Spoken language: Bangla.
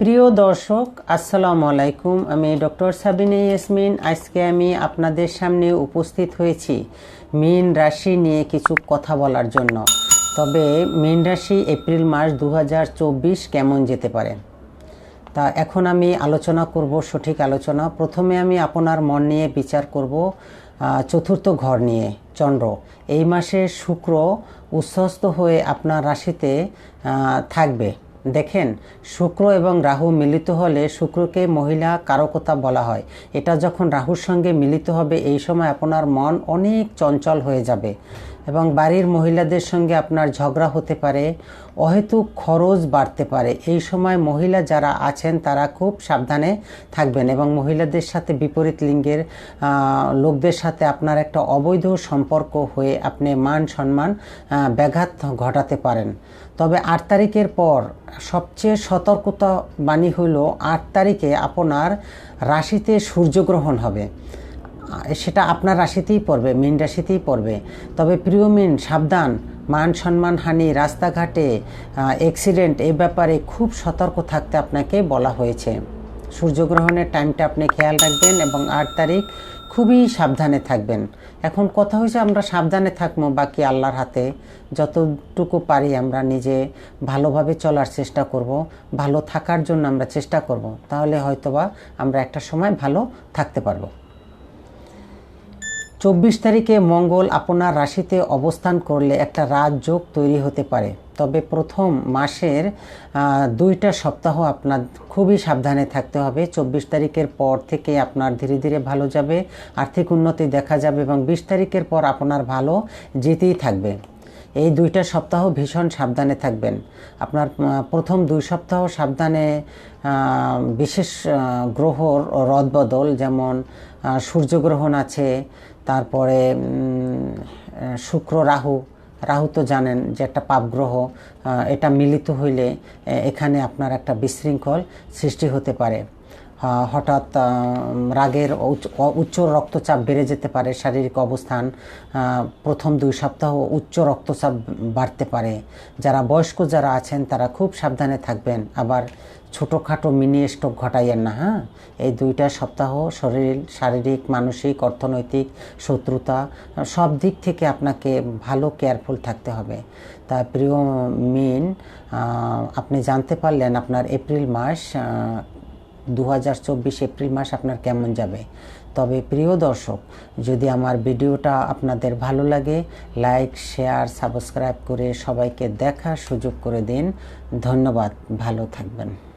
প্রিয় দর্শক, আসসালামু আলাইকুম। আমি ডক্টর সাবিনা ইয়াসমিন। আজকে আমি আপনাদের সামনে উপস্থিত হয়েছি মীন রাশি নিয়ে কিছু কথা বলার জন্য। তবে মীন রাশি এপ্রিল মাস দু হাজার চব্বিশ কেমন যেতে পারে? তা এখন আমি আলোচনা করব, সঠিক আলোচনা। প্রথমে আমি আপনার মন নিয়ে বিচার করব চতুর্থ ঘর নিয়ে, চন্দ্র। এই মাসে শুক্র উচ্ছ্বস্ত হয়ে আপনার রাশিতে থাকবে। দেখেন, শুক্র এবং রাহু মিলিত হলে শুক্রকে মহিলা কারকতা বলা হয়। এটা যখন রাহুর সঙ্গে মিলিত হবে, এই সময় আপনার মন অনেক চঞ্চল হয়ে যাবে। এবং বাড়ির মহিলাদের সঙ্গে আপনার ঝগড়া হতে পারে, অহেতুক খরচ বাড়তে পারে। এই সময় মহিলা যারা আছেন, তারা খুব সাবধানে থাকবেন এবং মহিলাদের সাথে বিপরীত লিঙ্গের লোকদের সাথে আপনার একটা অবৈধ সম্পর্ক হয়ে আপনি মান সম্মান ব্যাঘাত ঘটাতে পারেন। তবে আট তারিখের পর সবচেয়ে সতর্কতা বাণী হলো, আট তারিখে আপনার রাশিতে সূর্যগ্রহণ হবে। সেটা আপনার রাশিতেই পড়বে মীন রাশিতেই পড়বে। তবে প্রিয় মিন সাবধান, মান সম্মান হানি, রাস্তাঘাটে অ্যাক্সিডেন্ট এ ব্যাপারে খুব সতর্ক থাকতে আপনাকে বলা হয়েছে। সূর্যগ্রহণের টাইমটা আপনি খেয়াল রাখবেন এবং আট তারিখ খুবই সাবধানে থাকবেন। এখন কথা হয়েছে আমরা সাবধানে থাকব বাকি আল্লাহর হাতে। যতটুকু পারি আমরা নিজে ভালোভাবে চলার চেষ্টা করব, ভালো থাকার জন্য আমরা চেষ্টা করব। তাহলে হয়তোবা আমরা একটা সময় ভালো থাকতে পারব। চব্বিশ তারিখে মঙ্গল আপনার রাশিতে অবস্থান করলে একটা রাজযোগ তৈরি হতে পারে। তবে প্রথম মাসের দুইটা সপ্তাহ আপনার খুবই সাবধানে থাকতে হবে। চব্বিশ তারিখের পর থেকে আপনার ধীরে ধীরে ভালো যাবে, আর্থিক উন্নতি দেখা যাবে এবং বিশ তারিখের পর আপনার ভালো যেতেই থাকবে। এই দুইটা সপ্তাহ ভীষণ সাবধানে থাকবেন। আপনার প্রথম দুই সপ্তাহ সাবধানে বিশেষ গ্রহর রদবদল যেমন সূর্যগ্রহণ আছে, তারপরে শুক্র রাহু। রাহু তো জানেন যে একটা পাপগ্রহ এটা মিলিত হইলে এখানে আপনার একটা বিশৃঙ্খল সৃষ্টি হতে পারে। হঠাৎ রাগের উচ্চ- রক্তচাপ বেড়ে যেতে পারে, শারীরিক অবস্থান প্রথম দুই সপ্তাহ উচ্চ রক্তচাপ বাড়তে পারে। যারা বয়স্ক যারা আছেন, তারা খুব সাবধানে থাকবেন। আবার ছোটোখাটো মিনি স্ট্রোক ঘটাইয়েন না হ্যাঁ? এই দুইটা সপ্তাহ শরীর, শারীরিক, মানসিক, অর্থনৈতিক শত্রুতা, সব দিক থেকে আপনাকে ভালো কেয়ারফুল থাকতে হবে। তা প্রিয় মিন আপনি জানতে পারলেন আপনার এপ্রিল মাস দু হাজার চব্বিশ এপ্রিল মাস আপনার কেমন যাবে? তবে প্রিয় দর্শক, যদি আমার ভিডিওটা আপনাদের ভালো লাগে, লাইক, শেয়ার, সাবস্ক্রাইব করে সবাইকে দেখার সুযোগ করে দিন। ধন্যবাদ, ভালো থাকবেন।